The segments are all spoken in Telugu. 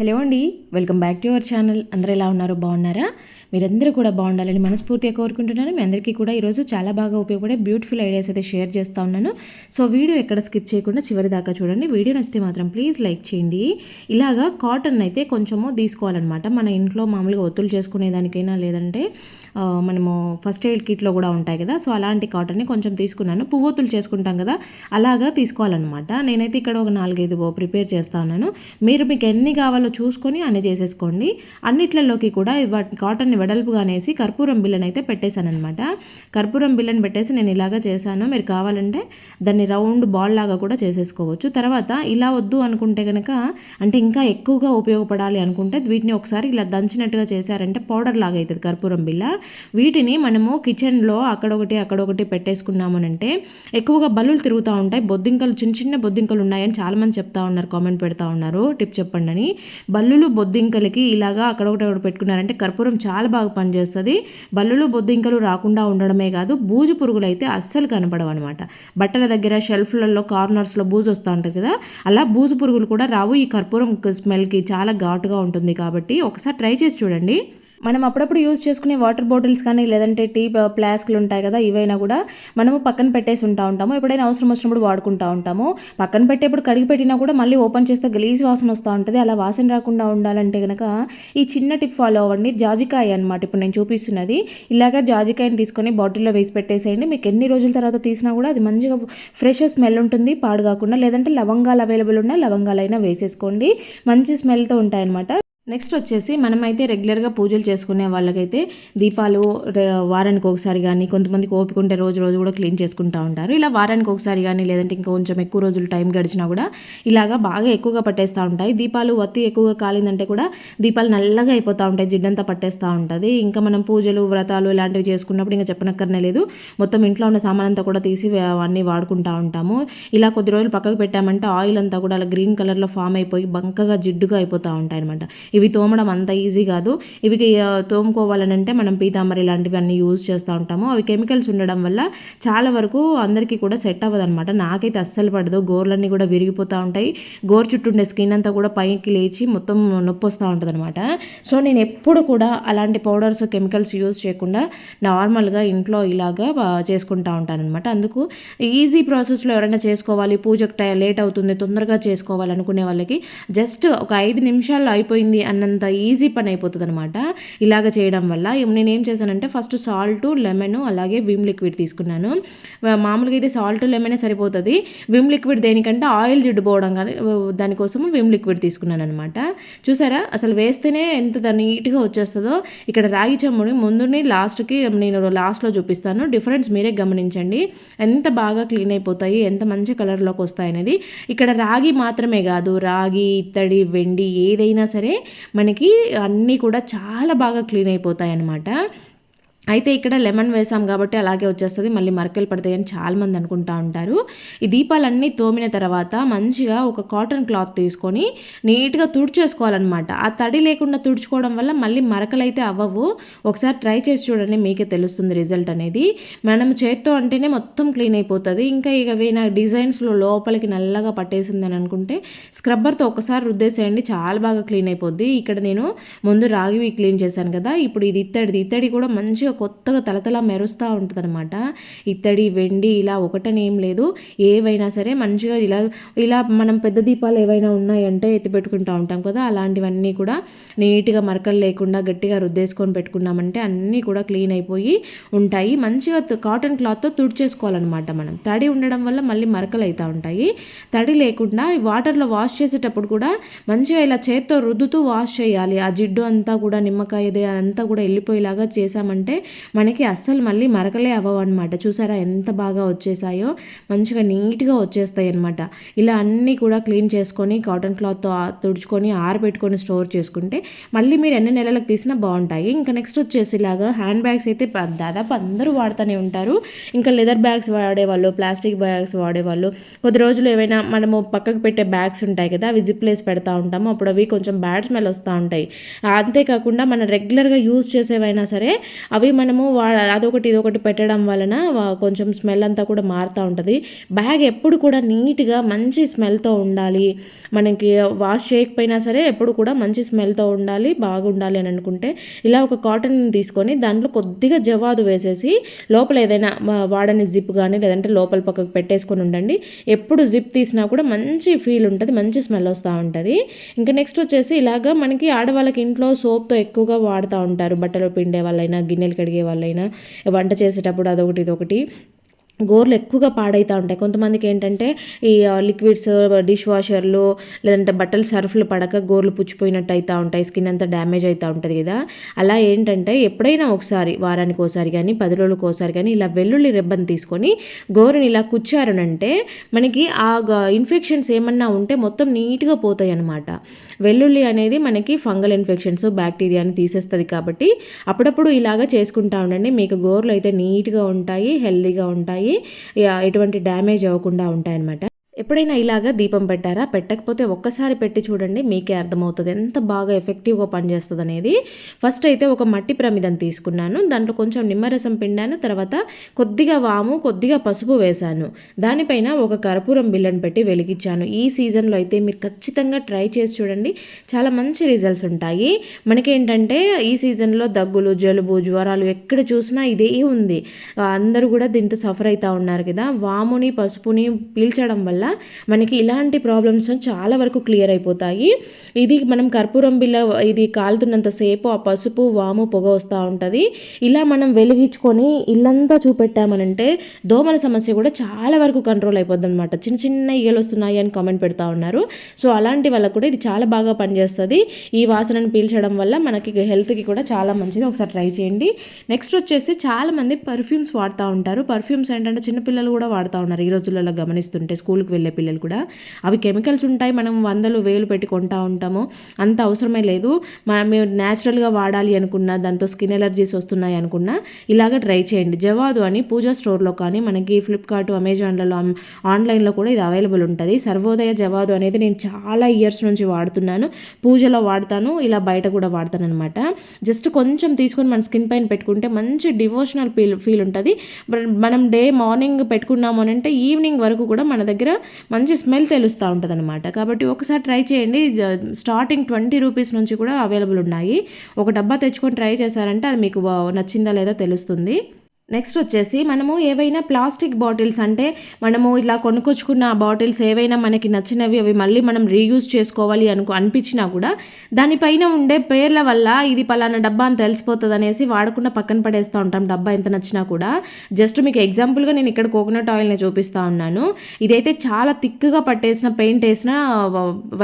హలో అండి welcome back to our channel. అందరూ ఎలా ఉన్నారు? బాగున్నారా? మీరందరూ కూడా బాగుండాలని మనస్ఫూర్తిగా కోరుకుంటున్నాను. మీ అందరికీ కూడా ఈరోజు చాలా బాగా ఉపయోగపడే బ్యూటిఫుల్ ఐడియాస్ అయితే షేర్ చేస్తూ ఉన్నాను. సో వీడియో ఎక్కడ స్కిప్ చేయకుండా చివరి దాకా చూడండి. వీడియో నచ్చితే మాత్రం ప్లీజ్ లైక్ చేయండి. ఇలాగా కాటన్ అయితే కొంచెము తీసుకోవాలన్నమాట. మన ఇంట్లో మామూలుగా ఒత్తులు చేసుకునేదానికైనా లేదంటే మనము ఫస్ట్ ఎయిడ్ కిట్లో కూడా ఉంటాయి కదా. సో అలాంటి కాటన్ని కొంచెం తీసుకున్నాను. పువ్వొత్తులు చేసుకుంటాం కదా. అలాగా తీసుకోవాలన్నమాట. నేనైతే ఇక్కడ ఒక నాలుగైదు ప్రిపేర్ చేస్తా ఉన్నాను. మీరు మీకు ఎన్ని కావాలో చూసుకొని అన్ని చేసేసుకోండి. అన్నిట్లలోకి కూడా వాటి కాటన్ని వెడల్పుగా అనేసి కర్పూరం బిల్లని అయితే పెట్టేశానమాట కర్పూరం బిల్లని పెట్టేసి నేను ఇలాగా చేశాను. మీరు కావాలంటే దాన్ని రౌండ్ బాల్ లాగా కూడా చేసేసుకోవచ్చు. తర్వాత ఇలా వద్దు అనుకుంటే కనుక అంటే ఇంకా ఎక్కువగా ఉపయోగపడాలి అనుకుంటే వీటిని ఒకసారి ఇలా దంచినట్టుగా చేశారంటే పౌడర్ లాగా అవుతుంది కర్పూరం బిల్ల వీటిని మనము కిచెన్లో అక్కడొకటి అక్కడొకటి పెట్టేసుకున్నామనంటే ఎక్కువగా బల్లులు తిరుగుతూ ఉంటాయి. బొద్దింకలు చిన్న చిన్న బొద్దింకలు ఉన్నాయని చాలామంది చెప్తా ఉన్నారు కామెంట్ పెడతా ఉన్నారు. టిప్ చెప్పండి అని. బల్లులు బొద్దింకలకి ఇలాగా అక్కడొకటి ఒకటి పెట్టుకున్నారంటే కర్పూరం చాలా బాగా పనిచేస్తుంది. బల్లులు బొద్దింకలు రాకుండా ఉండడమే కాదు బూజు పురుగులు అయితే అస్సలు కనపడవు అనమాట బట్టల దగ్గర షెల్ఫ్లలో కార్నర్స్లో బూజు వస్తూ ఉంటుంది కదా అలా బూజు పురుగులు కూడా రావు. ఈ కర్పూరం స్మెల్కి చాలా ఘాటుగా ఉంటుంది కాబట్టి ఒకసారి ట్రై చేసి చూడండి. మనం అప్పుడప్పుడు యూజ్ చేసుకునే వాటర్ బాటిల్స్ కానీ లేదంటే టీ ప్లాస్క్లు ఉంటాయి కదా ఇవైనా కూడా మనము పక్కన పెట్టేసి ఉంటా ఉంటాము. ఎప్పుడైనా అవసరం వచ్చినప్పుడు వాడుకుంటా ఉంటాము. పక్కన పెట్టేప్పుడు కడిగి పెట్టినా కూడా మళ్ళీ ఓపెన్ చేస్తే గలీజ్ వాసన వస్తూ ఉంటుంది. అలా వాసన రాకుండా ఉండాలంటే కనుక ఈ చిన్న టిప్ ఫాలో అవ్వండి. జాజికాయ అనమాట ఇప్పుడు నేను చూపిస్తున్నది. ఇలాగ జాజికాయని తీసుకొని బాటిల్లో వేసి పెట్టేసేయండి. మీకు ఎన్ని రోజుల తర్వాత తీసినా కూడా అది మంచిగా ఫ్రెష్ స్మెల్ ఉంటుంది పాడు కాకుండా. లేదంటే లవంగాలు అవైలబుల్ ఉన్న లవంగాలైనా వేసేసుకోండి. మంచి స్మెల్తో ఉంటాయన్నమాట. నెక్స్ట్ వచ్చేసి మనమైతే రెగ్యులర్గా పూజలు చేసుకునే వాళ్ళకైతే దీపాలు వారానికి ఒకసారి కానీ కొంతమందికి ఓపిక ఉంటే రోజు రోజు కూడా క్లీన్ చేసుకుంటూ ఉంటారు. ఇలా వారానికి ఒకసారి కానీ లేదంటే ఇంకా కొంచెం ఎక్కువ రోజులు టైం గడిచినా కూడా ఇలాగా బాగా ఎక్కువగా పట్టేస్తూ ఉంటాయి. దీపాలు వత్తి ఎక్కువగా కాలిందంటే కూడా దీపాలు నల్లగా అయిపోతూ ఉంటాయి జిడ్డంతా పట్టేస్తూ ఉంటుంది. ఇంకా మనం పూజలు వ్రతాలు ఇలాంటివి చేసుకున్నప్పుడు ఇంకా చెప్పనక్కర్నే లేదు మొత్తం ఇంట్లో ఉన్న సామాన్ అంతా కూడా తీసి అన్నీ వాడుకుంటూ ఉంటాము. ఇలా కొద్ది రోజులు పక్కకు పెట్టామంటే ఆయిల్ అంతా కూడా అలా గ్రీన్ కలర్లో ఫామ్ అయిపోయి బంకగా జిడ్డుగా అయిపోతూ ఉంటాయి అనమాట ఇవి తోమడం అంత ఈజీ కాదు. ఇవి తోముకోవాలనంటే మనం పీతాంబరి ఇలాంటివి అన్నీ యూజ్ చేస్తూ ఉంటాము. అవి కెమికల్స్ ఉండడం వల్ల చాలా వరకు అందరికీ కూడా సెట్ అవ్వదు అనమాట నాకైతే అస్సలు పడదు. గోర్లన్నీ కూడా విరిగిపోతూ ఉంటాయి. గోరు చుట్టూ ఉండే స్కిన్ అంతా కూడా పైకి లేచి మొత్తం నొప్పి వస్తూ ఉంటుంది అనమాట సో నేను ఎప్పుడు కూడా అలాంటి పౌడర్స్ కెమికల్స్ యూజ్ చేయకుండా నార్మల్గా ఇంట్లో ఇలాగా చేసుకుంటూ చేసుకుంటా ఉంటాను అనమాట అందుకు ఈజీ ప్రాసెస్లో ఎవరైనా చేసుకోవాలి పూజకు టై లేట్ అవుతుంది తొందరగా చేసుకోవాలి అనుకునే వాళ్ళకి జస్ట్ ఒక ఐదు నిమిషాల్లో అయిపోయింది అన్నంత ఈజీ పని అయిపోతుంది అనమాట ఇలాగ చేయడం వల్ల నేను ఏం చేశానంటే ఫస్ట్ సాల్ట్ లెమన్ అలాగే విమ్ లిక్విడ్ తీసుకున్నాను. మామూలుగా అయితే సాల్ట్ లెమనే సరిపోతుంది. విమ్ లిక్విడ్ దేనికంటే ఆయిల్ జిడ్డు పోవడం కానీ దానికోసం విమ్ లిక్విడ్ తీసుకున్నాను అనమాట చూసారా? అసలు వేస్తేనే ఎంత నీట్గా వచ్చేస్తుందో. ఇక్కడ రాగి చెమ్ముని ముందుని లాస్ట్కి నేను లాస్ట్లో చూపిస్తాను. డిఫరెన్స్ మీరే గమనించండి. ఎంత బాగా క్లీన్ అయిపోతాయి ఎంత మంచి కలర్లోకి వస్తాయి అనేది. ఇక్కడ రాగి మాత్రమే కాదు రాగి ఇత్తడి వెండి ఏదైనా సరే మనకి అన్నీ కూడా చాలా బాగా క్లీన్ అయిపోతాయి అన్నమాట అయితే ఇక్కడ లెమన్ వేసాం కాబట్టి అలాగే వచ్చేస్తుంది. మళ్ళీ మరకలు పడతాయి అని చాలామంది అనుకుంటా ఉంటారు. ఈ దీపాలన్నీ తోమిన తర్వాత మంచిగా ఒక కాటన్ క్లాత్ తీసుకొని నీట్గా తుడిచేసుకోవాలన్నమాట. ఆ తడి లేకుండా తుడుచుకోవడం వల్ల మళ్ళీ మరకలు అయితే అవ్వవు. ఒకసారి ట్రై చేసి చూడండి మీకే తెలుస్తుంది రిజల్ట్ అనేది. మనం చేత్తో అంటేనే మొత్తం క్లీన్ అయిపోతుంది. ఇంకా ఇక వేనా డిజైన్స్లో లోపలికి నల్లగా పట్టేసింది అని అనుకుంటే స్క్రబ్బర్తో ఒకసారి రుద్దేసేయండి చాలా బాగా క్లీన్ అయిపోద్ది. ఇక్కడ నేను ముందు రాగివి క్లీన్ చేశాను కదా ఇప్పుడు ఇది ఇత్తడిది. ఇత్తడి కూడా మంచిగా కొత్తగా తలతల మెరుస్తూ ఉంటుంది అనమాట ఇత్తడి వెండి ఇలా ఒకటని ఏం లేదు. ఏవైనా సరే మంచిగా ఇలా ఇలా మనం పెద్ద దీపాలు ఏవైనా ఉన్నాయంటే ఎత్తి పెట్టుకుంటూ ఉంటాం కదా. అలాంటివన్నీ కూడా నీట్గా మరకలు లేకుండా గట్టిగా రుద్దేసుకొని పెట్టుకున్నామంటే అన్నీ కూడా క్లీన్ అయిపోయి ఉంటాయి. మంచిగా కాటన్ క్లాత్తో తుడిచేసుకోవాలన్నమాట మనం. తడి ఉండడం వల్ల మళ్ళీ మరకలు అవుతూ ఉంటాయి. తడి లేకుండా వాటర్లో వాష్ చేసేటప్పుడు కూడా మంచిగా ఇలా చేత్తో రుద్దుతూ వాష్ చేయాలి. ఆ జిడ్డు అంతా కూడా నిమ్మకాయ అంతా కూడా వెళ్ళిపోయేలాగా చేసామంటే మనకి అస్సలు మళ్ళీ మరకలే అవ్వవు అనమాట చూసారా ఎంత బాగా వచ్చేసాయో? మంచిగా నీట్గా వచ్చేస్తాయి అనమాట ఇలా అన్నీ కూడా క్లీన్ చేసుకొని కాటన్ క్లాత్తో తుడుచుకొని ఆరబెట్టుకొని స్టోర్ చేసుకుంటే మళ్ళీ మీరు ఎన్ని నెలలకు తీసినా బాగుంటాయి. ఇంకా నెక్స్ట్ వచ్చేసి ఇలాగా హ్యాండ్ బ్యాగ్స్ అయితే దాదాపు అందరూ వాడుతూనే ఉంటారు. ఇంకా లెదర్ బ్యాగ్స్ వాడేవాళ్ళు ప్లాస్టిక్ బ్యాగ్స్ వాడేవాళ్ళు. కొద్ది రోజులు ఏవైనా మనము పక్కకు పెట్టే బ్యాగ్స్ ఉంటాయి కదా అవి జిప్లేస్ పెడతా ఉంటాము. అప్పుడు అవి కొంచెం బ్యాడ్ స్మెల్ వస్తూ ఉంటాయి. అంతేకాకుండా మనం రెగ్యులర్గా యూజ్ చేసేవైనా సరే అవి మళ్ళీ మనము వా అదొకటి ఇదొకటి పెట్టడం వలన కొంచెం స్మెల్ అంతా కూడా మారుతూ ఉంటుంది. బ్యాగ్ ఎప్పుడు కూడా నీట్గా మంచి స్మెల్తో ఉండాలి. మనకి వాష్ చేయకపోయినా సరే ఎప్పుడు కూడా మంచి స్మెల్తో ఉండాలి బాగుండాలి అని అనుకుంటే ఇలా ఒక కాటన్ తీసుకొని దాంట్లో కొద్దిగా జవాదు వేసేసి లోపల ఏదైనా వాడని జిప్ కానీ లేదంటే లోపల పక్కకు పెట్టేసుకొని ఉండండి. ఎప్పుడు జిప్ తీసినా కూడా మంచి ఫీల్ ఉంటుంది మంచి స్మెల్ వస్తూ ఉంటుంది. ఇంకా నెక్స్ట్ వచ్చేసి ఇలాగా మనకి ఆడవాళ్ళకి ఇంట్లో సోప్తో ఎక్కువగా వాడుతూ ఉంటారు. బట్టలు పిండే వాళ్ళైనా గిన్నెలు కడిగే వాళ్ళైనా వంట చేసేటప్పుడు అదొకటి ఇదొకటి. గోర్లు ఎక్కువగా పాడైతూ ఉంటాయి. కొంతమందికి ఏంటంటే ఈ లిక్విడ్స్ డిష్ వాషర్లు లేదంటే బట్టలు సర్ఫ్లు పడక గోర్లు పుచ్చిపోయినట్టు అవుతూ ఉంటాయి. స్కిన్ అంతా డ్యామేజ్ అవుతూ ఉంటుంది కదా. అలా ఏంటంటే ఎప్పుడైనా ఒకసారి వారానికి ఒకసారి కానీ పది రోజులకు ఒకసారి కానీ ఇలా వెల్లుల్లి రెబ్బను తీసుకొని గోరుని ఇలా కుచ్చారనంటే మనకి ఆ ఇన్ఫెక్షన్స్ ఏమన్నా ఉంటే మొత్తం నీట్గా పోతాయి అన్నమాట వెల్లుల్లి అనేది మనకి ఫంగల్ ఇన్ఫెక్షన్స్ బ్యాక్టీరియాని తీసేస్తుంది కాబట్టి అప్పుడప్పుడు ఇలాగా చేసుకుంటా ఉండండి. మీకు గోర్లు అయితే నీట్గా ఉంటాయి హెల్దీగా ఉంటాయి. ఎటువంటి డ్యామేజ్ అవ్వకుండా ఉంటాయన్నమాట. ఎప్పుడైనా ఇలాగా దీపం పెట్టారా? పెట్టకపోతే ఒక్కసారి పెట్టి చూడండి మీకే అర్థమవుతుంది. ఎంత బాగా ఎఫెక్టివ్గా పనిచేస్తుంది అనేది ఫస్ట్ అయితే ఒక మట్టి ప్రమిదం తీసుకున్నాను. దాంట్లో కొంచెం నిమ్మరసం పిండాను. తర్వాత కొద్దిగా వాము కొద్దిగా పసుపు వేశాను. దానిపైన ఒక కర్పూరం బిల్లను పెట్టి వెలిగించాను. ఈ సీజన్లో అయితే మీరు ఖచ్చితంగా ట్రై చేసి చూడండి. చాలా మంచి రిజల్ట్స్ ఉంటాయి. మనకేంటంటే ఈ సీజన్లో దగ్గులు జలుబు జ్వరాలు ఎక్కడ చూసినా ఇదే ఉంది. అందరూ కూడా దీంతో సఫర్ అవుతూ ఉన్నారు కదా. వాముని పసుపుని పీల్చడం వల్ల మనకి ఇలాంటి ప్రాబ్లమ్స్ చాలా వరకు క్లియర్ అయిపోతాయి. ఇది మనం కర్పూరం బిల్ల ఇది కాలుతున్నంతసేపు ఆ పసుపు వాము పొగ వస్తూ ఉంటుంది. ఇలా మనం వెలిగించుకొని ఇల్లంతా చూపెట్టామనంటే దోమల సమస్య కూడా చాలా వరకు కంట్రోల్ అయిపోద్ది అనమాట చిన్న చిన్న ఈగలు వస్తున్నాయి అని కామెంట్ పెడతా ఉన్నారు. సో అలాంటి వాళ్ళకు కూడా ఇది చాలా బాగా పనిచేస్తుంది. ఈ వాసనను పీల్చడం వల్ల మనకి హెల్త్కి కూడా చాలా మంచిది. ఒకసారి ట్రై చేయండి. నెక్స్ట్ వచ్చేసి చాలామంది పర్ఫ్యూమ్స్ వాడుతూ ఉంటారు. పర్ఫ్యూమ్స్ ఏంటంటే చిన్నపిల్లలు కూడా వాడుతూ ఉన్నారు ఈ రోజులలో గమనిస్తుంటే స్కూల్కి వెళ్ళే పిల్లలు కూడా. అవి కెమికల్స్ ఉంటాయి మనం వందలు వేలు పెట్టి కొంటా ఉంటాము. అంత అవసరమే లేదు. మనం మేము న్యాచురల్గా వాడాలి అనుకున్నా దాంతో స్కిన్ ఎలర్జీస్ వస్తున్నాయి అనుకున్నా ఇలాగ ట్రై చేయండి. జవాదు అని పూజా స్టోర్లో కానీ మనకి ఫ్లిప్కార్ట్ అమెజాన్లలో ఆన్లైన్లో కూడా ఇది అవైలబుల్ ఉంటుంది. సర్వోదయ జవాదు అనేది నేను చాలా ఇయర్స్ నుంచి వాడుతున్నాను. పూజలో వాడతాను ఇలా బయట కూడా వాడతాను అనమాట జస్ట్ కొంచెం తీసుకొని మన స్కిన్ పైన పెట్టుకుంటే మంచి డివోషనల్ ఫీల్ ఫీల్ ఉంటుంది. మనం డే మార్నింగ్ పెట్టుకున్నాము అని అంటే ఈవినింగ్ వరకు కూడా మన దగ్గర మంచి స్మెల్ తెలుస్తూ ఉంటుంది అనమాట కాబట్టి ఒకసారి ట్రై చేయండి. స్టార్టింగ్ ట్వంటీ రూపీస్ నుంచి కూడా అవైలబుల్ ఉన్నాయి. ఒక డబ్బా తెచ్చుకొని ట్రై చేశారంటే అది మీకు నచ్చిందా లేదా తెలుస్తుంది. నెక్స్ట్ వచ్చేసి మనము ఏవైనా ప్లాస్టిక్ బాటిల్స్ అంటే మనము ఇట్లా కొనుక్కొచ్చుకున్న బాటిల్స్ ఏవైనా మనకి నచ్చినవి అవి మళ్ళీ మనం రీయూజ్ చేసుకోవాలి అనుకు అనిపించినా కూడా దానిపైన ఉండే పేర్ల వల్ల ఇది పలానా డబ్బా అని తెలిసిపోతుంది అనేసి వాడకుండా పక్కన పడేస్తూ ఉంటాం డబ్బా ఎంత నచ్చినా కూడా. జస్ట్ మీకు ఎగ్జాంపుల్గా నేను ఇక్కడ కోకోనట్ ఆయిల్ని చూపిస్తూ ఉన్నాను. ఇదైతే చాలా థిక్గా పట్టేసిన పెయింట్ వేసిన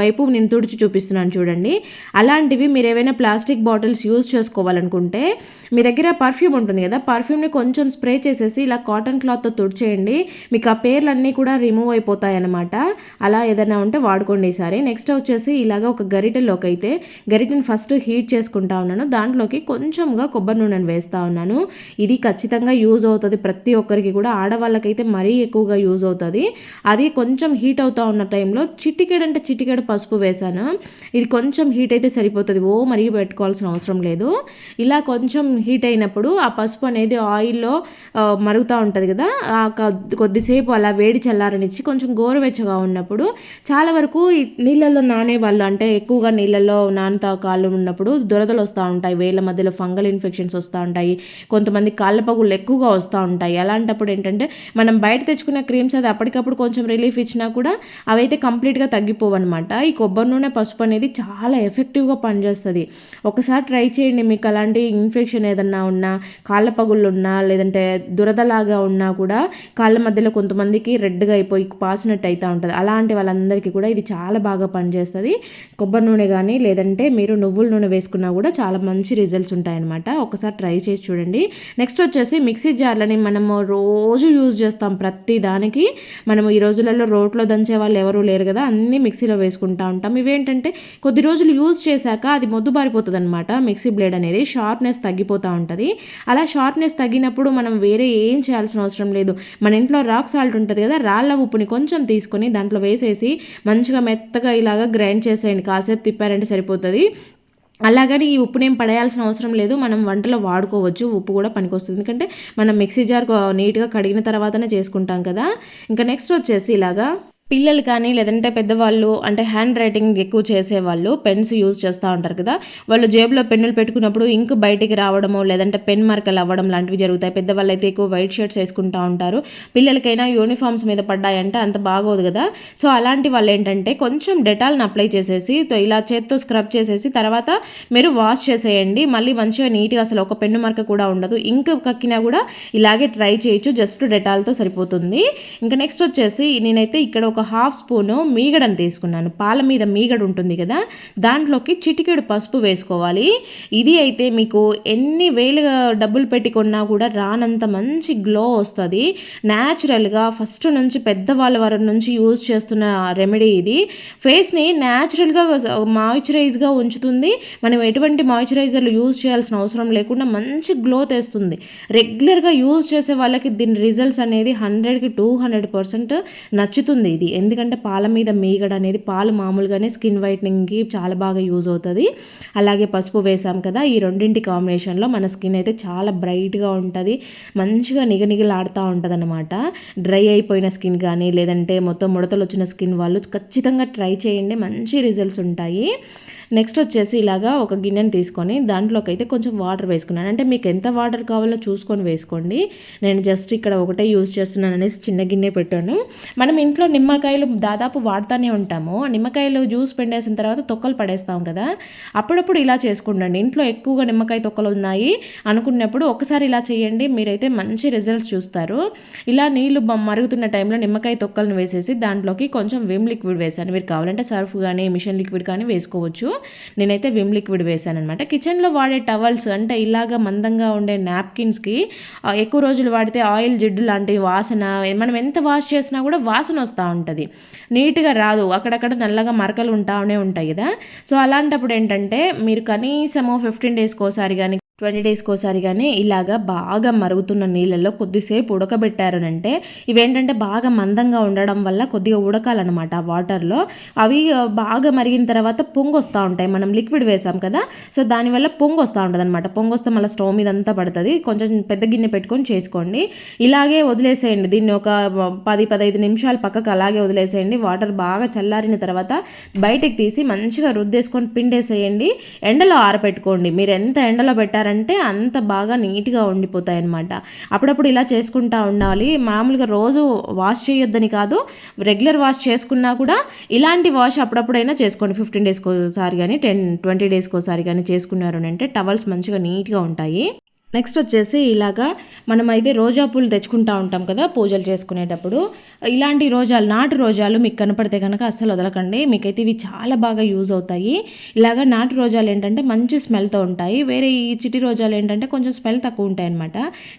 వైపు నేను తుడిచి చూపిస్తున్నాను చూడండి. అలాంటివి మీరు ఏవైనా ప్లాస్టిక్ బాటిల్స్ యూజ్ చేసుకోవాలనుకుంటే మీ దగ్గర పర్ఫ్యూమ్ ఉంటుంది కదా పర్ఫ్యూమ్ని కొంచెం కొంచెం స్ప్రే చేసేసి ఇలా కాటన్ క్లాత్తో తుడిచేయండి. మీకు ఆ పేర్లన్నీ కూడా రిమూవ్ అయిపోతాయి అనమాట అలా ఏదైనా ఉంటే వాడుకోండి ఈసారి. నెక్స్ట్ వచ్చేసి ఇలాగ ఒక గరిటెలోకి అయితే గరిటెని ఫస్ట్ హీట్ చేసుకుంటా ఉన్నాను. దాంట్లోకి కొంచెంగా కొబ్బరి నూనెను వేస్తూ ఉన్నాను. ఇది ఖచ్చితంగా యూజ్ అవుతుంది ప్రతి ఒక్కరికి కూడా. ఆడవాళ్ళకైతే మరీ ఎక్కువగా యూజ్ అవుతుంది. అది కొంచెం హీట్ అవుతూ ఉన్న టైంలో చిటికెడ్ అంటే పసుపు వేశాను. ఇది కొంచెం హీట్ అయితే సరిపోతుంది. ఓ మరీ పెట్టుకోవాల్సిన అవసరం లేదు. ఇలా కొంచెం హీట్ అయినప్పుడు ఆ పసుపు అనేది ఆయిల్లో నీళ్ళలో మరుగుతూ ఉంటుంది కదా. కొద్దిసేపు అలా వేడి చల్లారనిచ్చి కొంచెం గోరువెచ్చగా ఉన్నప్పుడు చాలా వరకు నీళ్ళల్లో నానే వాళ్ళు అంటే ఎక్కువగా నీళ్ళల్లో నానుతా కాళ్ళు ఉన్నప్పుడు దురదలు వస్తూ ఉంటాయి. వేళ్ళ మధ్యలో ఫంగల్ ఇన్ఫెక్షన్స్ వస్తూ ఉంటాయి. కొంతమంది కాళ్ళ పగుళ్ళు ఎక్కువగా వస్తూ ఉంటాయి. అలాంటప్పుడు ఏంటంటే మనం బయట తెచ్చుకున్న క్రీమ్స్ అది అప్పటికప్పుడు కొంచెం రిలీఫ్ ఇచ్చినా కూడా అవైతే కంప్లీట్గా తగ్గిపోవన్నమాట. ఈ కొబ్బరి నూనె పసుపు అనేది చాలా ఎఫెక్టివ్గా పనిచేస్తుంది. ఒకసారి ట్రై చేయండి. మీకు అలాంటి ఇన్ఫెక్షన్ ఏదన్నా ఉన్నా కాళ్ళ పగుళ్ళు ఉన్నా లేదంటే దురదలాగా ఉన్నా కూడా కాళ్ళ మధ్యలో కొంతమందికి రెడ్గా అయిపోయి పాసినట్టు అవుతూ ఉంటుంది. అలాంటి వాళ్ళందరికీ కూడా ఇది చాలా బాగా పనిచేస్తుంది. కొబ్బరి నూనె కానీ లేదంటే మీరు నువ్వుల నూనె వేసుకున్నా కూడా చాలా మంచి రిజల్ట్స్ ఉంటాయన్నమాట. ఒకసారి ట్రై చేసి చూడండి. నెక్స్ట్ వచ్చేసి మిక్సీ జార్లని మనము రోజు యూజ్ చేస్తాం ప్రతి దానికి. మనము ఈ రోజులలో రోట్లో దంచే వాళ్ళు ఎవరూ లేరు కదా అన్నీ మిక్సీలో వేసుకుంటా ఉంటాం. ఇవేంటంటే కొద్ది రోజులు యూజ్ చేశాక అది మొద్దుబారిపోతుంది అనమాట మిక్సీ బ్లేడ్ అనేది షార్ప్నెస్ తగ్గిపోతూ ఉంటుంది. అలా షార్ప్నెస్ తగ్గినప్పుడు ఎప్పుడు మనం వేరే ఏం చేయాల్సిన అవసరం లేదు. మన ఇంట్లో రాక్ సాల్ట్ ఉంటుంది కదా రాళ్ళ ఉప్పుని కొంచెం తీసుకొని దాంట్లో వేసేసి మంచిగా మెత్తగా ఇలాగా గ్రైండ్ చేసేయండి. కాసేపు తిప్పారంటే సరిపోతుంది. అలాగని ఈ ఉప్పునేం పడేయాల్సిన అవసరం లేదు. మనం వంటలో వాడుకోవచ్చు. ఉప్పు కూడా పనికొస్తుంది. ఎందుకంటే మనం మిక్సీ జార్ నీట్గా కడిగిన తర్వాతనే చేసుకుంటాం కదా. ఇంకా నెక్స్ట్ వచ్చేసి ఇలాగా పిల్లలు కానీ లేదంటే పెద్దవాళ్ళు అంటే హ్యాండ్ రైటింగ్ ఎక్కువ చేసేవాళ్ళు పెన్స్ యూజ్ చేస్తూ ఉంటారు కదా. వాళ్ళు జేబులో పెన్నులు పెట్టుకున్నప్పుడు ఇంక్ బయటికి రావడము లేదంటే పెన్ మార్కలు అవ్వడం లాంటివి జరుగుతాయి. పెద్దవాళ్ళు అయితే ఎక్కువ వైట్ షర్ట్స్ వేసుకుంటూ ఉంటారు. పిల్లలకైనా యూనిఫామ్స్ మీద పడ్డాయంటే అంత బాగోదు కదా. సో అలాంటి వాళ్ళు ఏంటంటే కొంచెం డెటాల్ని అప్లై చేసేసి ఇలా చేత్తో స్క్రబ్ చేసేసి తర్వాత మీరు వాష్ చేసేయండి. మళ్ళీ మంచిగా నీట్గా అసలు ఒక పెన్ను మార్క కూడా ఉండదు. ఇంక్ కక్కినా కూడా ఇలాగే ట్రై చేయొచ్చు. జస్ట్ డెటాల్తో సరిపోతుంది. ఇంకా నెక్స్ట్ వచ్చేసి నేనైతే ఇక్కడ ఒక ఒక హాఫ్ స్పూను మీగడని తీసుకున్నాను. పాల మీద మీగడ ఉంటుంది కదా దాంట్లోకి చిటికెడు పసుపు వేసుకోవాలి. ఇది అయితే మీకు ఎన్ని వేలుగా డబ్బులు పెట్టి కొన్నా కూడా రానంత మంచి గ్లో వస్తుంది. న్యాచురల్గా ఫస్ట్ నుంచి పెద్దవాళ్ళ వరకు నుంచి యూజ్ చేస్తున్న రెమెడీ ఇది. ఫేస్ని న్యాచురల్గా మాయిశ్చరైజ్గా ఉంచుతుంది. మనం ఎటువంటి మాయిశ్చరైజర్లు యూజ్ చేయాల్సిన అవసరం లేకుండా మంచి గ్లో తెస్తుంది. రెగ్యులర్గా యూజ్ చేసే వాళ్ళకి దీని రిజల్ట్స్ అనేది హండ్రెడ్కి టూ హండ్రెడ్ పర్సెంట్ నచ్చుతుంది ఇది. ఎందుకంటే పాల మీద మీగడ అనేది పాలు మామూలుగానే స్కిన్ వైట్నింగ్కి చాలా బాగా యూజ్ అవుతుంది. అలాగే పసుపు వేసాం కదా ఈ రెండింటి కాంబినేషన్లో మన స్కిన్ అయితే చాలా బ్రైట్గా ఉంటుంది. మంచిగా నిగనిగలాడుతూ ఉంటుంది అనమాట డ్రై అయిపోయిన స్కిన్ కానీ లేదంటే మొత్తం ముడతలు వచ్చిన స్కిన్ వాళ్ళు ఖచ్చితంగా ట్రై చేయండి. మంచి రిజల్ట్స్ ఉంటాయి. నెక్స్ట్ వచ్చేసి ఇలాగా ఒక గిన్నెని తీసుకొని దాంట్లోకి అయితే కొంచెం వాటర్ వేసుకున్నాను. అంటే మీకు ఎంత వాటర్ కావాలో చూసుకొని వేసుకోండి. నేను జస్ట్ ఇక్కడ ఒకటే యూజ్ చేస్తున్నాను అనేసి చిన్న గిన్నె పెట్టాను. మనం ఇంట్లో నిమ్మకాయలు దాదాపు వాడుతూనే ఉంటాము. నిమ్మకాయలు జ్యూస్ పిండేసిన తర్వాత తొక్కలు పడేస్తాం కదా. అప్పుడప్పుడు ఇలా చేసుకుండండి. ఇంట్లో ఎక్కువగా నిమ్మకాయ తొక్కలు ఉన్నాయి అనుకున్నప్పుడు ఒకసారి ఇలా చేయండి. మీరైతే మంచి రిజల్ట్స్ చూస్తారు. ఇలా నీళ్ళు మరుగుతున్న టైంలో నిమ్మకాయ తొక్కలను వేసేసి దాంట్లోకి కొంచెం విమ్ లిక్విడ్ వేసాను. మీరు కావాలంటే సర్ఫ్ కానీ మిషన్ లిక్విడ్ కానీ వేసుకోవచ్చు. నేనైతే విమ్ లిక్విడ్ వేసాను అనమాట కిచెన్లో వాడే టవల్స్ అంటే ఇలాగ మందంగా ఉండే నాప్కిన్స్కి ఎక్కువ రోజులు వాడితే ఆయిల్ జిడ్డు లాంటి వాసన మనం ఎంత వాష్ చేసినా కూడా వాసన వస్తూ ఉంటుంది. నీట్గా రాదు. అక్కడక్కడ నల్లగా మరకలు ఉంటానే ఉంటాయి కదా. సో అలాంటప్పుడు ఏంటంటే మీరు కనీసము ఫిఫ్టీన్ డేస్కి ఒకసారి కానీ ట్వంటీ డేస్కి ఒకసారిగానే ఇలాగా బాగా మరుగుతున్న నీళ్ళల్లో కొద్దిసేపు ఉడకబెట్టారనంటే ఇవేంటంటే బాగా మందంగా ఉండడం వల్ల కొద్దిగా ఉడకాలన్నమాట వాటర్లో. అవి బాగా మరిగిన తర్వాత పొంగొస్తూ ఉంటాయి. మనం లిక్విడ్ వేసాం కదా సో దానివల్ల పొంగొస్తూ ఉంటుంది అనమాట పొంగొస్తే మళ్ళీ స్టవ్ మీద అంతా పడుతుంది. కొంచెం పెద్ద గిన్నె పెట్టుకొని చేసుకోండి. ఇలాగే వదిలేసేయండి. దీన్ని ఒక పది పదహైదు నిమిషాలు పక్కకు అలాగే వదిలేసేయండి. వాటర్ బాగా చల్లారిన తర్వాత బయటకు తీసి మంచిగా రుద్దేసుకొని పిండేసేయండి. ఎండలో ఆరపెట్టుకోండి. మీరు ఎంత ఎండలో పెట్టారు చేశారంటే అంత బాగా నీట్గా ఉండిపోతాయి అనమాట అప్పుడప్పుడు ఇలా చేసుకుంటా ఉండాలి. మామూలుగా రోజు వాష్ చేయొద్దని కాదు రెగ్యులర్ వాష్ చేసుకున్నా కూడా ఇలాంటి వాష్ అప్పుడప్పుడైనా చేసుకోండి. ఫిఫ్టీన్ డేస్కి ఒకసారి కానీ టెన్ ట్వంటీ డేస్కి ఒకసారి కానీ చేసుకున్నారు అంటే టవల్స్ మంచిగా నీట్గా ఉంటాయి. నెక్స్ట్ వచ్చేసి ఇలాగా మనమైతే రోజా పూలు తెచ్చుకుంటా ఉంటాం కదా పూజలు చేసుకునేటప్పుడు. ఇలాంటి రోజాలు నాటు రోజాలు మీకు కనపడితే కనుక అస్సలు వదలకండి. మీకైతే ఇవి చాలా బాగా యూజ్ అవుతాయి. ఇలాగా నాటు రోజాలు ఏంటంటే మంచి స్మెల్తో ఉంటాయి. వేరే ఈ చిటి రోజాలు ఏంటంటే కొంచెం స్మెల్ తక్కువ ఉంటాయి అనమాట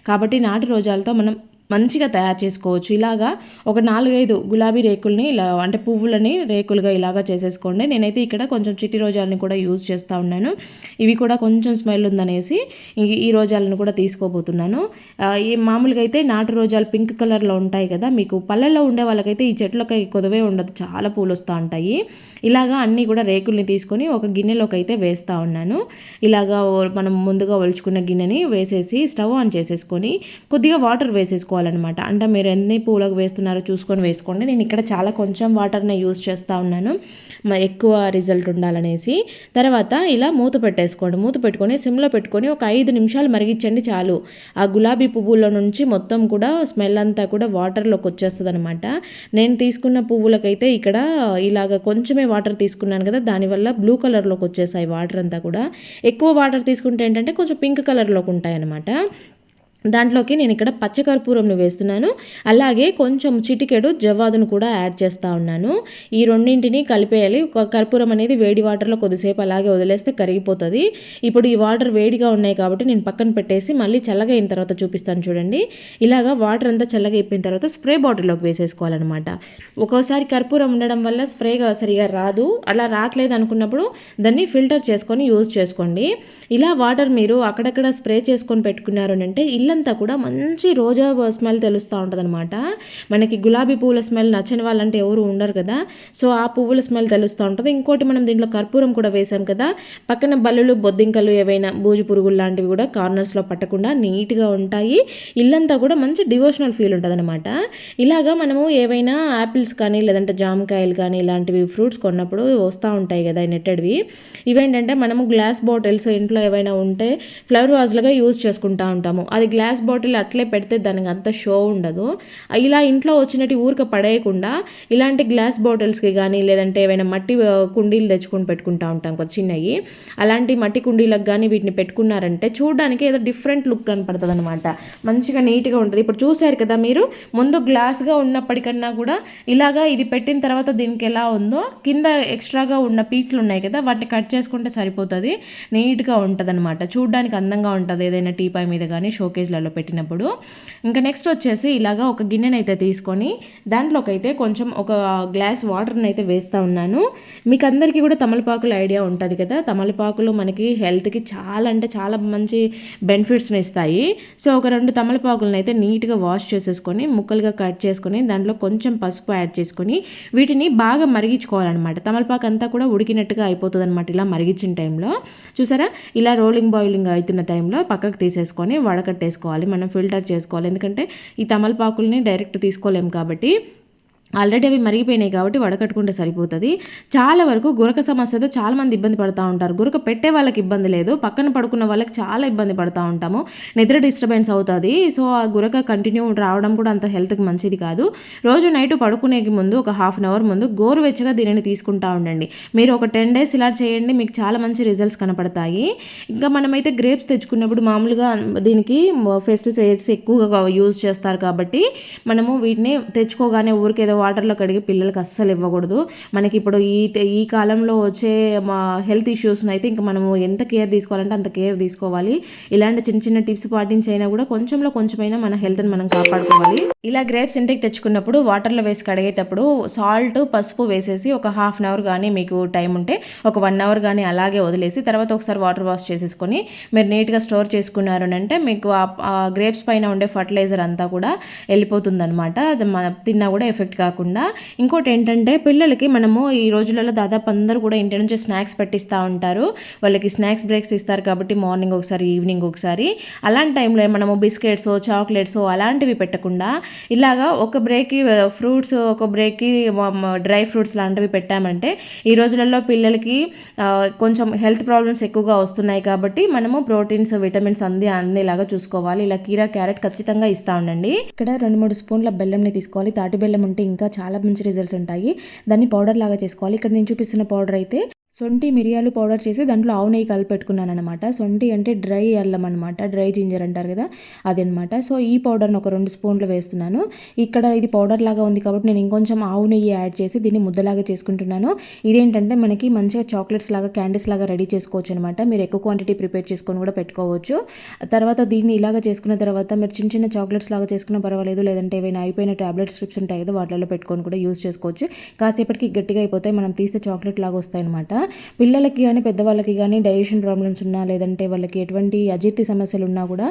కాబట్టి నాటు రోజాలతో మనం మంచిగా తయారు చేసుకోవచ్చు. ఇలాగా ఒక నాలుగైదు గులాబీ రేకుల్ని ఇలా అంటే పువ్వులని రేకులుగా ఇలాగా చేసేసుకోండి. నేనైతే ఇక్కడ కొంచెం చిట్టి రోజాలని కూడా యూజ్ చేస్తూ ఉన్నాను. ఇవి కూడా కొంచెం స్మెల్ ఉందనేసి ఈ రోజాలను కూడా తీసుకోబోతున్నాను. ఈ మామూలుగా అయితే నాటు రోజాలు పింక్ కలర్లో ఉంటాయి కదా మీకు పల్లెల్లో ఉండే వాళ్ళకైతే ఈ చెట్లకి కొదవే ఉండదు. చాలా పూలు వస్తూ ఉంటాయి. ఇలాగా అన్నీ కూడా రేకుల్ని తీసుకొని ఒక గిన్నెలోకి అయితే వేస్తూ ఉన్నాను. ఇలాగా మనం ముందుగా ఒలుచుకున్న గిన్నెని వేసేసి స్టవ్ ఆన్ చేసేసుకొని కొద్దిగా వాటర్ వేసేసుకోవాలి. వేసుకోవాలన్నమాట. అంటే మీరు ఎన్ని పూలకు వేస్తున్నారో చూసుకొని వేసుకోండి. నేను ఇక్కడ చాలా కొంచెం వాటర్ని యూస్ చేస్తూ ఉన్నాను. ఎక్కువ రిజల్ట్ ఉండాలనేసి. తర్వాత ఇలా మూత పెట్టేసుకోండి. మూత పెట్టుకొని సిమ్లో పెట్టుకొని ఒక ఐదు నిమిషాలు మరిగించండి చాలు. ఆ గులాబీ పువ్వుల్లో నుంచి మొత్తం కూడా స్మెల్ అంతా కూడా వాటర్లోకి వచ్చేస్తుంది అనమాట నేను తీసుకున్న పువ్వులకైతే ఇక్కడ ఇలాగ కొంచెమే వాటర్ తీసుకున్నాను కదా దానివల్ల బ్లూ కలర్లోకి వచ్చేసాయి వాటర్ అంతా కూడా. ఎక్కువ వాటర్ తీసుకుంటే ఏంటంటే కొంచెం పింక్ కలర్లోకి ఉంటాయి అనమాట దాంట్లోకి నేను ఇక్కడ పచ్చకర్పూరంను వేస్తున్నాను. అలాగే కొంచెం చిటికెడు జవ్వాదును కూడా యాడ్ చేస్తూ ఉన్నాను. ఈ రెండింటిని కలిపేయాలి. కర్పూరం అనేది వేడి వాటర్లో కొద్దిసేపు అలాగే వదిలేస్తే కరిగిపోతుంది. ఇప్పుడు ఈ వాటర్ వేడిగా ఉన్నాయి కాబట్టి నేను పక్కన పెట్టేసి మళ్ళీ చల్లగా అయిన తర్వాత చూపిస్తాను చూడండి. ఇలాగా వాటర్ అంతా చల్లగా అయిపోయిన తర్వాత స్ప్రే బాటిల్లోకి వేసేసుకోవాలన్నమాట. ఒక్కోసారి కర్పూరం ఉండడం వల్ల స్ప్రేగా సరిగా రాదు. అలా రావట్లేదు అనుకున్నప్పుడు దాన్ని ఫిల్టర్ చేసుకొని యూజ్ చేసుకోండి. ఇలా వాటర్ మీరు అక్కడక్కడ స్ప్రే చేసుకొని పెట్టుకున్నారు అంటే ఇల్లంతా కూడా మంచి రోజా స్మెల్ తెలుస్తూ ఉంటుందన్నమాట. మనకి గులాబీ పువ్వుల స్మెల్ నచ్చని వాళ్ళంటే ఎవరు ఉండరు కదా. సో ఆ పువ్వుల స్మెల్ తెలుస్తూ ఉంటుంది. ఇంకోటి మనం దీంట్లో కర్పూరం కూడా వేసాం కదా. పక్కన బల్లులు బొద్దింకలు ఏవైనా బూజు పురుగులు లాంటివి కూడా కార్నర్స్లో పట్టకుండా నీట్గా ఉంటాయి. ఇల్లంతా కూడా మంచి డివోషనల్ ఫీల్ ఉంటుందన్నమాట. ఇలాగా మనము ఏవైనా యాపిల్స్ కానీ లేదంటే జామకాయలు కానీ ఇలాంటివి ఫ్రూట్స్ కొన్నప్పుడు వస్తూ ఉంటాయి కదా నెట్టడివి. ఇవేంటంటే మనము గ్లాస్ బాటిల్స్ ఇంట్లో ఏవైనా ఉంటే ఫ్లవర్ వాజ్లుగా యూజ్ చేసుకుంటూ ఉంటాము. అది గ్లాస్ బాటిల్ అట్లే పెడితే దానికి అంత షో ఉండదు. ఇలా ఇంట్లో వచ్చినట్టు ఊరిక పడేయకుండా ఇలాంటి గ్లాస్ బాటిల్స్కి కానీ లేదంటే ఏవైనా మట్టి కుండీలు తెచ్చుకొని పెట్టుకుంటా ఉంటాం కదా చిన్నవి. అలాంటి మట్టి కుండీలకు కానీ వీటిని పెట్టుకున్నారంటే చూడడానికి ఏదో డిఫరెంట్ లుక్ కనపడుతుంది అనమాట మంచిగా నీట్గా ఉంటుంది. ఇప్పుడు చూశారు కదా మీరు? ముందు గ్లాస్గా ఉన్నప్పటికన్నా కూడా ఇలాగా ఇది పెట్టిన తర్వాత దీనికి ఎలా ఉందో కింద ఎక్స్ట్రాగా ఉన్న పీసులు ఉన్నాయి కదా వాటిని కట్ చేసుకుంటే సరిపోతుంది. నీట్గా ఉంటుంది అనమాట చూడడానికి అందంగా ఉంటుంది. ఏదైనా టీపాయ్ మీద కానీ షోకేజ్లలో పెట్టినప్పుడు. ఇంకా నెక్స్ట్ వచ్చేసి ఇలాగా ఒక గిన్నెనైతే తీసుకొని దాంట్లోకైతే అయితే కొంచెం ఒక గ్లాస్ వాటర్ని అయితే వేస్తూ ఉన్నాను. మీకు అందరికీ కూడా తమలపాకుల ఐడియా ఉంటుంది కదా? తమలపాకులు మనకి హెల్త్కి చాలా అంటే చాలా మంచి బెనిఫిట్స్ని ఇస్తాయి. సో ఒక రెండు తమలపాకులను అయితే నీట్గా వాష్ చేసేసుకొని ముక్కలుగా కట్ చేసుకొని దాంట్లో కొంచెం పసుపు యాడ్ చేసుకొని వీటిని బాగా మరిగించుకోవాలన్నమాట. తమలపాకు అంతా కూడా ఉడికినట్టుగా అయిపోతుంది అనమాట ఇలా మరిగించిన టైంలో చూసారా? ఇలా రోలింగ్ బాయిలింగ్ అవుతున్న టైంలో పక్కకు తీసేసుకొని వడకట్టేసుకొని చేసుకోవాలి మనం ఫిల్టర్ చేసుకోవాలి. ఎందుకంటే ఈ తమలపాకుల్ని డైరెక్ట్ తీసుకోలేం కాబట్టి ఆల్రెడీ అవి మరిగిపోయినాయి కాబట్టి వడకట్టుకుంటే సరిపోతుంది. చాలా వరకు గురక సమస్యతో చాలా మంది ఇబ్బంది పడుతూ ఉంటారు. గురక పెట్టే వాళ్ళకి ఇబ్బంది లేదు. పక్కన పడుకున్న వాళ్ళకి చాలా ఇబ్బంది పడుతూ ఉంటాము. నిద్ర డిస్టర్బెన్స్ అవుతుంది. సో ఆ గురక కంటిన్యూ రావడం కూడా అంత హెల్త్కి మంచిది కాదు. రోజు నైట్ పడుకునే ముందు ఒక హాఫ్ అన్ అవర్ ముందు గోరువెచ్చగా దీనిని తీసుకుంటా ఉండండి. మీరు ఒక టెన్ డేస్ ఇలా చేయండి మీకు చాలా మంచి రిజల్ట్స్ కనపడతాయి. ఇంకా మనమైతే గ్రేప్స్ తెచ్చుకున్నప్పుడు మామూలుగా దీనికి పెస్టిసైడ్స్ ఎక్కువగా యూజ్ చేస్తారు కాబట్టి మనము వీటిని తెచ్చుకోగానే ఊరికేదో వాటర్లో కడిగి పిల్లలకి అస్సలు ఇవ్వకూడదు. మనకి ఇప్పుడు ఈ ఈ కాలంలో వచ్చే మా హెల్త్ ఇష్యూస్ని అయితే ఇంకా మనము ఎంత కేర్ తీసుకోవాలంటే అంత కేర్ తీసుకోవాలి. ఇలాంటి చిన్న చిన్న టిప్స్ పాటించైనా కూడా కొంచెంలో కొంచెమైనా మన హెల్త్ని మనం కాపాడుకోవాలి. ఇలా గ్రేప్స్ ఇంటికి తెచ్చుకున్నప్పుడు వాటర్లో వేసి కడిగేటప్పుడు సాల్ట్ పసుపు వేసేసి ఒక హాఫ్ అన్ అవర్ కానీ మీకు టైం ఉంటే ఒక వన్ అవర్ కానీ అలాగే వదిలేసి తర్వాత ఒకసారి వాటర్ వాష్ చేసేసుకొని మీరు నీట్గా స్టోర్ చేసుకున్నారు అంటే మీకు ఆ గ్రేప్స్ పైన ఉండే ఫర్టిలైజర్ అంతా కూడా వెళ్ళిపోతుందన్నమాట. తిన్నా కూడా ఎఫెక్ట్ కాకుండా ఇంకోటి ఏంటంటే పిల్లలకి మనము ఈ రోజులలో దాదాపు అందరూ కూడా ఇంటి నుంచి స్నాక్స్ పెట్టిస్తూ ఉంటారు. వాళ్ళకి స్నాక్స్ బ్రేక్స్ ఇస్తారు కాబట్టి మార్నింగ్ ఒకసారి ఈవినింగ్ ఒకసారి. అలాంటి టైంలో మనము బిస్కెట్స్ చాక్లెట్స్ అలాంటివి పెట్టకుండా ఇలాగా ఒక బ్రేక్కి ఫ్రూట్స్ ఒక బ్రేక్కి డ్రై ఫ్రూట్స్ లాంటివి పెట్టామంటే ఈ రోజులలో పిల్లలకి కొంచెం హెల్త్ ప్రాబ్లమ్స్ ఎక్కువగా వస్తున్నాయి కాబట్టి మనము ప్రోటీన్స్ విటమిన్స్ అంది అందేలాగా చూసుకోవాలి. ఇలా కీరా క్యారెట్ ఖచ్చితంగా ఇస్తా ఉండండి. ఇక్కడ రెండు మూడు స్పూన్ల బెల్లంని తీసుకోవాలి. తాటి బెల్లం ఉంటే ఇంకా చాలా మంచి రిజల్ట్స్ ఉంటాయి. దాన్ని పౌడర్ లాగా చేసుకోవాలి. ఇక్కడ నేను చూపిస్తున్న పౌడర్ అయితే సొంటి మిరియాలు పౌడర్ చేసి దాంట్లో ఆవు నెయ్యి కలిపెట్టుకున్నాను అనమాట సొంటి అంటే డ్రై అల్లం అనమాట డ్రై జింజర్ అంటారు కదా అదనమాట సో ఈ పౌడర్ని ఒక రెండు స్పూన్లు వేస్తున్నాను. ఇక్కడ ఇది పౌడర్ లాగా ఉంది కాబట్టి నేను ఇంకొంచెం ఆవు నెయ్యి యాడ్ చేసి దీన్ని ముద్దలాగా చేసుకుంటున్నాను. ఇదేంటంటే మనకి మంచిగా చాక్లెట్స్ లాగా క్యాండీస్ లాగా రెడీ చేసుకోవచ్చు అనమాట మీరు ఎక్కువ క్వాంటిటీ ప్రిపేర్ చేసుకొని కూడా పెట్టుకోవచ్చు. తర్వాత దీన్ని ఇలాగ చేసుకున్న తర్వాత మీరు చిన్న చిన్న చాక్లెట్స్ లాగా చేసుకున్న పర్వాలేదు. లేదంటే ఏవైనా అయిపోయిన ట్యాబ్లెట్ స్ట్రిప్స్ ఉంటాయి కదా వాటిలో పెట్టుకొని కూడా యూస్ చేసుకోవచ్చు. కాసేపటికి గట్టిగా అయిపోతాయి. మనం తీస్తే చాక్లెట్ లాగా వస్తాయి అనమాట పిల్లలకి కానీ పెద్దవాళ్ళకి కానీ డైజెషన్ ప్రాబ్లమ్స్ ఉన్నా లేదంటే వాళ్ళకి ఎటువంటి అజీర్తి సమస్యలు ఉన్నా కూడా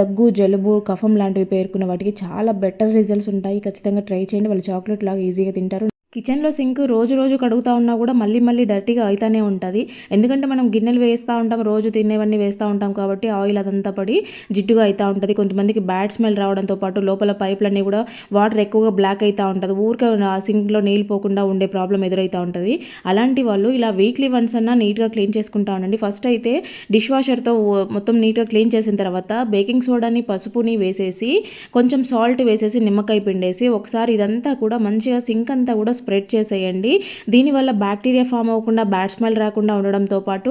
దగ్గు జలుబు కఫం లాంటివి పేర్కొన్న వాటికి చాలా బెటర్ రిజల్ట్స్ ఉంటాయి. ఖచ్చితంగా ట్రై చేయండి. వాళ్ళు చాక్లెట్ లాగా ఈజీగా తింటారు. కిచెన్లో సింక్ రోజు రోజు కడుగుతూ ఉన్నా కూడా మళ్ళీ మళ్ళీ డర్టీగా అవుతానే ఉంటుంది. ఎందుకంటే మనం గిన్నెలు వేస్తూ ఉంటాం రోజు తినేవన్నీ వేస్తూ ఉంటాం కాబట్టి ఆయిల్ అదంతా పడి జిడ్డుగా అవుతూ ఉంటుంది. కొంతమందికి బ్యాడ్ స్మెల్ రావడంతో పాటు లోపల పైపులన్నీ కూడా వాటర్ ఎక్కువగా బ్లాక్ అవుతూ ఉంటుంది. ఊరికే ఆ సింక్లో నీళ్ళు పోకుండా ఉండే ప్రాబ్లం ఎదురవుతూ ఉంటుంది. అలాంటి వాళ్ళు ఇలా వీక్లీ వన్స్ అన్నా నీట్గా క్లీన్ చేసుకుంటా ఉండండి. ఫస్ట్ అయితే డిష్ వాషర్తో మొత్తం నీట్గా క్లీన్ చేసిన తర్వాత బేకింగ్ సోడాని పసుపుని వేసేసి కొంచెం సాల్ట్ వేసేసి నిమ్మకాయ పిండేసి ఒకసారి ఇదంతా కూడా మంచిగా సింక్ అంతా కూడా స్ప్రెడ్ చేసేయండి. దీనివల్ల బ్యాక్టీరియా ఫామ్ అవ్వకుండా బ్యాడ్ స్మెల్ రాకుండా ఉండడంతో పాటు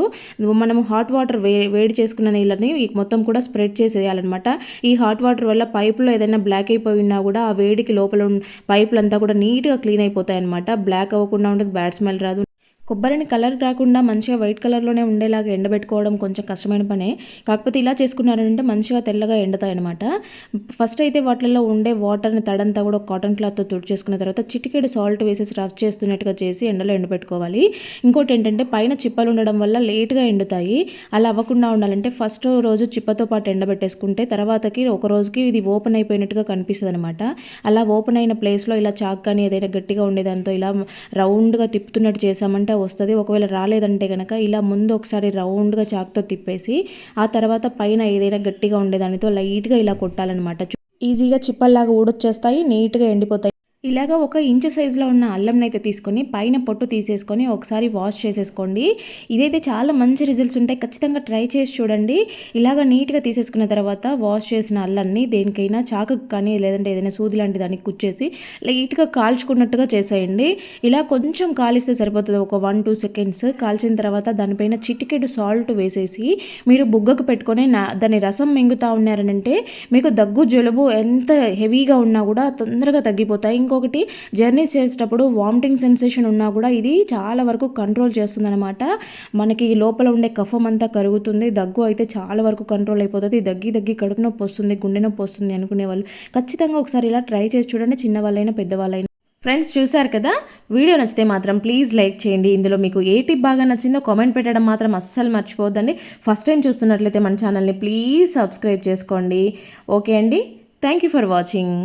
మనం హాట్ వాటర్ వే వేడి చేసుకున్న నీళ్ళని మొత్తం కూడా స్ప్రెడ్ చేసేయాలన్నమాట. ఈ హాట్ వాటర్ వల్ల పైపులో ఏదైనా బ్లాక్ అయిపోయి ఉన్నా కూడా ఆ వేడికి లోపల పైపులంతా కూడా నీట్గా క్లీన్ అయిపోతాయి అనమాట బ్లాక్ అవ్వకుండా ఉండదు బ్యాడ్ స్మెల్ రాదు. కొబ్బరిని కలర్ రాకుండా మంచిగా వైట్ కలర్లోనే ఉండేలాగా ఎండబెట్టుకోవడం కొంచెం కష్టమైన పనే. కాకపోతే ఇలా చేసుకున్నారంటే మంచిగా తెల్లగా ఎండుతాయి అనమాట ఫస్ట్ అయితే వాటిల్లో ఉండే వాటర్ని తడంతా కూడా కాటన్ క్లాత్తో తుడిచేసుకున్న తర్వాత చిటికెడు సాల్ట్ వేసేసి రఫ్ చేస్తున్నట్టుగా చేసి ఎండలో ఎండబెట్టుకోవాలి. ఇంకోటి ఏంటంటే పైన చిప్పలు ఉండడం వల్ల లేట్గా ఎండుతాయి. అలా అవ్వకుండా ఉండాలంటే ఫస్ట్ రోజు చిప్పతో పాటు ఎండబెట్టేసుకుంటే తర్వాతకి ఒక రోజుకి ఇది ఓపెన్ అయిపోయినట్టుగా కనిపిస్తుంది అనమాట అలా ఓపెన్ అయిన ప్లేస్లో ఇలా చాక్ కానీ ఏదైనా గట్టిగా ఉండేదాంతో ఇలా రౌండ్గా తిప్పుతున్నట్టు చేసామంటే వస్తుంది. ఒకవేళ రాలేదంటే కనుక ఇలా ముందు ఒకసారి రౌండ్గా చాక్తో తిప్పేసి ఆ తర్వాత పైన ఏదైనా గట్టిగా ఉండేదానితో లైట్గా ఇలా కొట్టాలన్నమాట. ఈజీగా చిప్పల్లాగా ఊడొచ్చేస్తాయి నీట్గా ఎండిపోతాయి. ఇలాగ ఒక ఇంచ్ సైజులో ఉన్న అల్లంని అయితే తీసుకొని పైన పొట్టు తీసేసుకొని ఒకసారి వాష్ చేసేసుకోండి. ఇదైతే చాలా మంచి రిజల్ట్స్ ఉంటాయి. ఖచ్చితంగా ట్రై చేసి చూడండి. ఇలాగ నీట్గా తీసేసుకున్న తర్వాత వాష్ చేసిన అల్లాన్ని దేనికైనా చాకు కానీ లేదంటే ఏదైనా సూది లాంటి దానికి కుచ్చేసి లైట్గా కాల్చుకున్నట్టుగా చేసేయండి. ఇలా కొంచెం కాలిస్తే సరిపోతుంది. ఒక వన్ టూ సెకండ్స్ కాల్చిన తర్వాత దానిపైన చిటికెడు సాల్ట్ వేసేసి మీరు బుగ్గకు పెట్టుకొని నా దాని రసం మింగుతూ ఉన్నారనంటే మీకు దగ్గు జలుబు ఎంత హెవీగా ఉన్నా కూడా తొందరగా తగ్గిపోతాయి. ఇంకొకటి జర్నీస్ చేసేటప్పుడు వామిటింగ్ సెన్సేషన్ ఉన్నా కూడా ఇది చాలా వరకు కంట్రోల్ చేస్తుందన్నమాట. మనకి లోపల ఉండే కఫం అంతా కరుగుతుంది దగ్గు అయితే చాలా వరకు కంట్రోల్ అయిపోతుంది. దగ్గి దగ్గి కడుపు నొప్పి వస్తుంది గుండె నొప్పి వస్తుంది అనుకునే వాళ్ళు ఖచ్చితంగా ఒకసారి ఇలా ట్రై చేసి చూడండి చిన్నవాళ్ళైనా పెద్దవాళ్ళైనా. ఫ్రెండ్స్ చూశారు కదా? వీడియో నచ్చితే మాత్రం ప్లీజ్ లైక్ చేయండి. ఇందులో మీకు ఏ టిప్ బాగా నచ్చిందో కామెంట్ పెట్టడం మాత్రం అస్సలు మర్చిపోవద్దండి. ఫస్ట్ టైం చూస్తున్నట్లయితే మన ఛానల్ని ప్లీజ్ సబ్స్క్రైబ్ చేసుకోండి. ఓకే అండి. Thank you for watching.